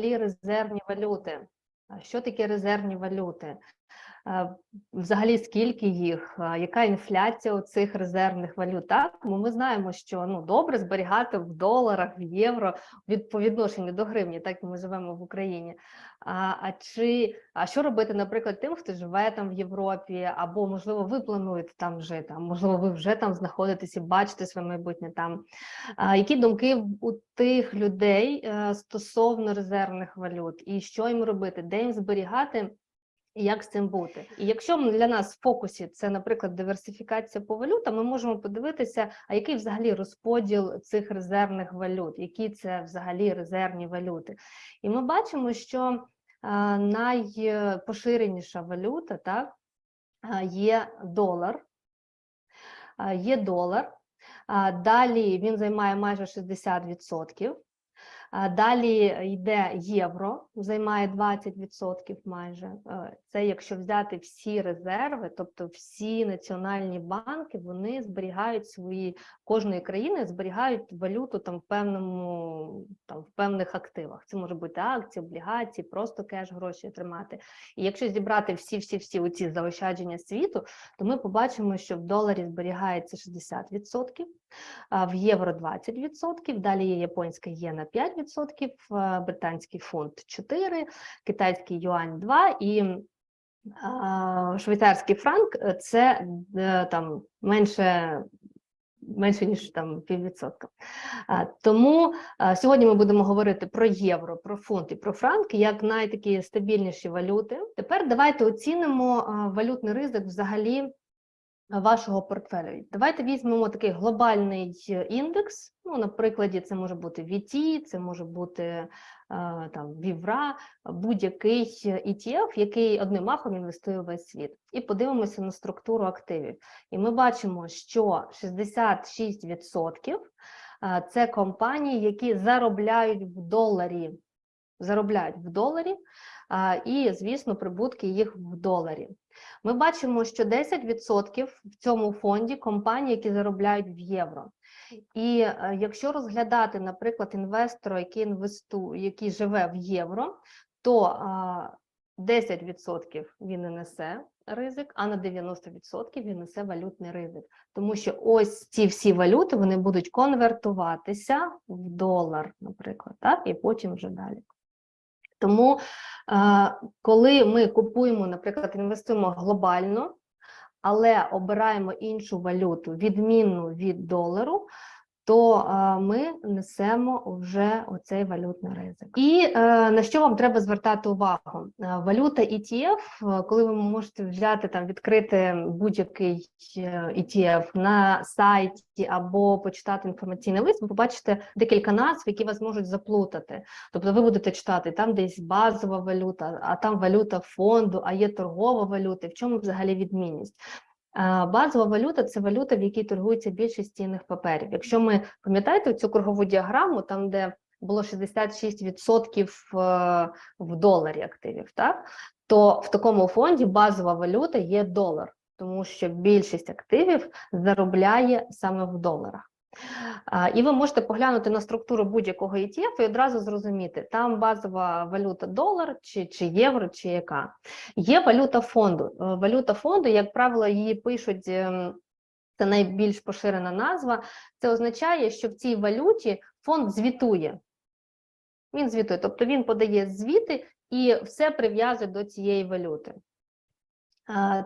взагалі резервні валюти? Що таке резервні валюти? Е, Взагалі, скільки їх, яка інфляція у цих резервних валют? Так, бо ми знаємо, що ну добре зберігати в доларах, в євро від по відношенню до гривні, так ми живемо в Україні. А, а чи а що робити, наприклад, тим, хто живе там в Європі, або можливо ви плануєте там жити, а можливо, ви вже там знаходитесь і бачите своє майбутнє там? А, які думки у тих людей е, стосовно резервних валют, і що їм робити, де їм зберігати? Як з цим бути? І якщо для нас в фокусі це, наприклад, диверсифікація по валютам, ми можемо подивитися, а який взагалі розподіл цих резервних валют, які це взагалі резервні валюти. І ми бачимо, що найпоширеніша валюта так, є долар. Є долар. Далі він займає майже 60%. А Далі йде євро, займає 20% майже. Е, Це якщо взяти всі резерви, тобто всі національні банки, вони зберігають свої кожної країни зберігають валюту там в певному там в певних активах. Це може бути акції, облігації, просто кеш гроші тримати. І якщо зібрати всі всі всі оці заощадження світу, то ми побачимо, що в доларі зберігається 60%, а в євро 20%, далі є японська єна 5%, британський фунт 4%, китайський юань 2% і швейцарський франк е, це е, там менше. Менше ніж там піввідсотка. Тому сьогодні ми будемо говорити про євро, про фунт і про франк як найтакі стабільніші валюти. Тепер давайте оцінимо валютний ризик взагалі вашого портфелю. Давайте візьмемо такий глобальний е, індекс. Ну, на прикладі, це може бути VT, це може бути е, там Vivra, будь-який е, ETF, який одним махом інвестує весь світ. І подивимося на структуру активів. І ми бачимо, що 66% е, це компанії, які заробляють в доларі. Заробляють в доларі, і, звісно, прибутки їх в доларі. Ми бачимо, що 10% в цьому фонді компанії, які заробляють в євро. І е, якщо розглядати, наприклад, інвестора, який інвестує, який живе в євро, то 10% він не несе ризик, а на 90% він несе валютний ризик. Тому що ось ці всі валюти вони будуть конвертуватися в долар, наприклад, так, і потім вже далі. Тому, е, коли ми купуємо, наприклад, інвестуємо глобально, але обираємо іншу валюту, відмінну від долару, то е, ми несемо вже оцей валютний ризик. І е, на що вам треба звертати увагу? Е, Валюта ETF, коли ви можете взяти там відкрити будь-який ETF на сайті або почитати інформаційний лист, ви побачите декілька назв, які вас можуть заплутати. Тобто ви будете читати там десь базова валюта, а там валюта фонду, а є торгова валюта. В чому взагалі відмінність? Базова валюта це валюта, в якій торгується більшість цінних паперів. Якщо ми пам'ятаєте цю кругову діаграму, там де було 66% е, в доларі активів, так то в такому фонді базова валюта є долар, тому що більшість активів заробляє саме в доларах. І ви можете поглянути на структуру будь-якого ETF і одразу зрозуміти, там базова валюта долар, чи, чи євро, чи яка. Є валюта фонду. Е, Валюта фонду, як правило, її пишуть. ем, Це найбільш поширена назва. Це означає, що в цій валюті фонд звітує. Він звітує, тобто він подає звіти і все прив'язує до цієї валюти.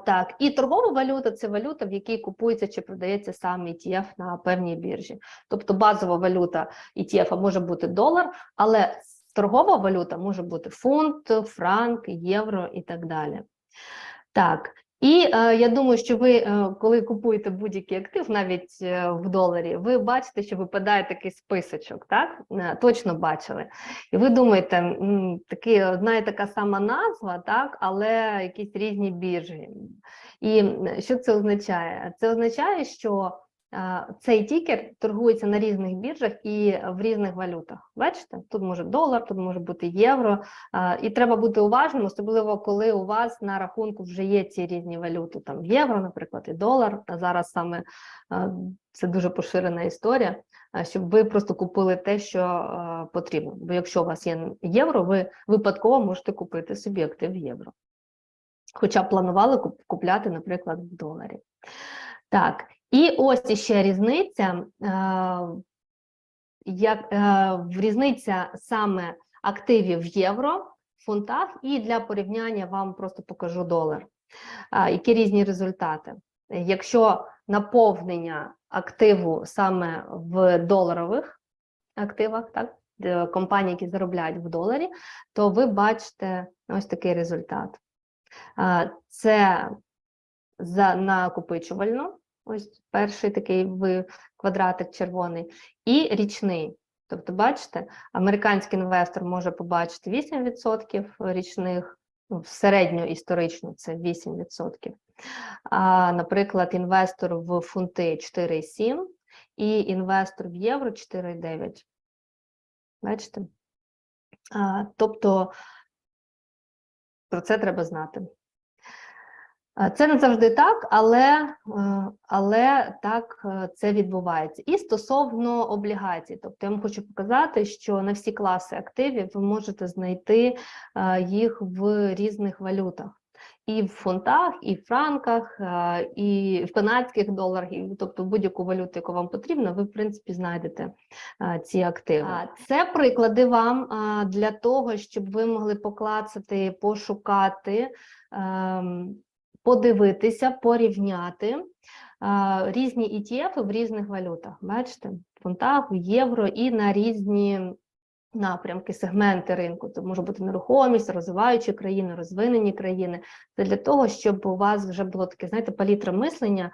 Так, і торгова валюта це валюта, в якій купується чи продається сам ETF на певній біржі. Тобто базова валюта ETF може бути долар, але торгова валюта може бути фунт, франк, євро і так далі. Так, і е, я думаю, що ви, е, коли купуєте будь-який актив, навіть е, в доларі, ви бачите, що випадає такий списочок, так? Е, точно бачили. І ви думаєте, м, одна і така сама назва, так, але якісь різні біржі. І що це означає? Це означає, що цей тікер торгується на різних біржах і в різних валютах. Бачите, тут може долар, тут може бути євро. І треба бути уважним, особливо коли у вас на рахунку вже є ці різні валюти, там євро, наприклад, і долар. А зараз саме це дуже поширена історія. щоб ви просто купили те, що потрібно. Бо якщо у вас є євро, ви випадково можете купити собі актив євро. Хоча планували купляти, наприклад, в доларі. Так, і ось іще різниця. е, Як е, різниця саме активів в євро, фунтах, і для порівняння вам просто покажу долар. Які різні результати. Якщо наповнення активу саме в доларових активах, так, компанії, які заробляють в доларі, то ви бачите ось такий результат. Це за накопичувально, ось перший такий квадратик червоний, і річний. Тобто, бачите, американський інвестор може побачити 8% річних, ну, в середньоісторично це 8%. А, наприклад, інвестор в фунти 4,7 і інвестор в євро 4,9. Бачите? А, тобто про це треба знати. А, Це не завжди так, але, е, але так е, це відбувається. І стосовно облігацій, тобто я вам хочу показати, що на всі класи активів ви можете знайти е, їх в різних валютах. І в фунтах, і в франках, е, і в канадських доларах, тобто будь-яку валюту, яку вам потрібна, ви в принципі знайдете е, ці активи. Це приклади вам для того, щоб ви могли поклацати, пошукати, ем, подивитися, порівняти різні ETF в різних валютах. Бачите, в фунтах, в євро і на різні напрямки, сегменти ринку. Це може бути нерухомість, розвиваючі країни, розвинені країни. Це для того, щоб у вас вже було таке, знаєте, палітра мислення,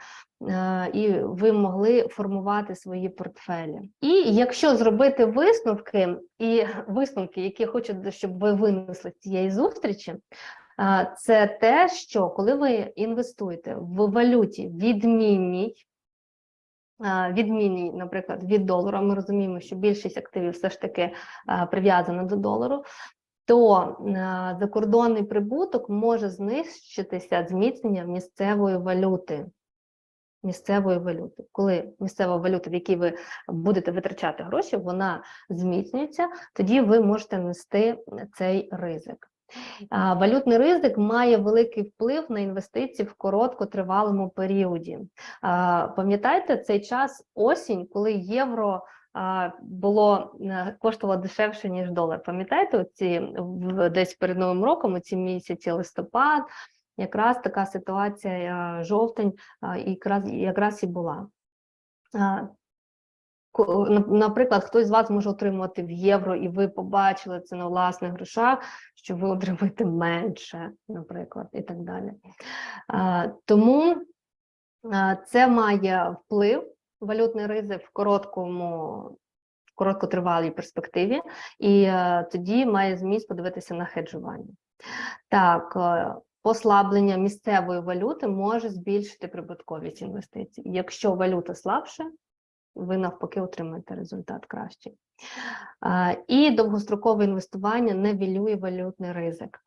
е, і ви могли формувати свої портфелі. І якщо зробити висновки, і висновки, які хочу, щоб ви винесли з цієї зустрічі, це те, що коли ви інвестуєте в валюті відмінній, відмінній, наприклад, від долара, ми розуміємо, що більшість активів все ж таки прив'язана до долару, то закордонний прибуток може знищитися зміцненням місцевої валюти. Місцевої валюти, коли місцева валюта, в якій ви будете витрачати гроші, вона зміцнюється, тоді ви можете нести цей ризик. Валютний ризик має великий вплив на інвестиції в короткотривалому періоді. Пам'ятаєте цей час осінь, коли євро було е, коштувало дешевше ніж долар. Пам'ятаєте, ці десь перед новим роком, ці місяці листопад, якраз така ситуація жовтень, якраз якраз і була. Наприклад, хтось з вас може отримувати в євро, і ви побачили це на власних грошах, що ви отримаєте менше, наприклад, і так далі. Тому це має вплив, валютний ризик в короткому, короткотривалій перспективі, і тоді має зміст подивитися на хеджування. Так, послаблення місцевої валюти може збільшити прибутковість інвестицій. Якщо валюта слабше, ви навпаки отримаєте результат кращий. І довгострокове інвестування нивелює валютний ризик.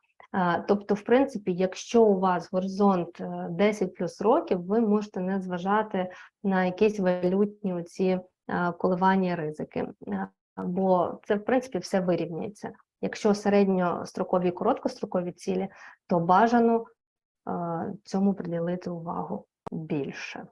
Тобто, в принципі, якщо у вас горизонт 10 плюс років, ви можете не зважати на якісь валютні оці коливання ризики, бо це, в принципі, все вирівняється. Якщо середньострокові і короткострокові цілі, то бажано цьому приділити увагу більше.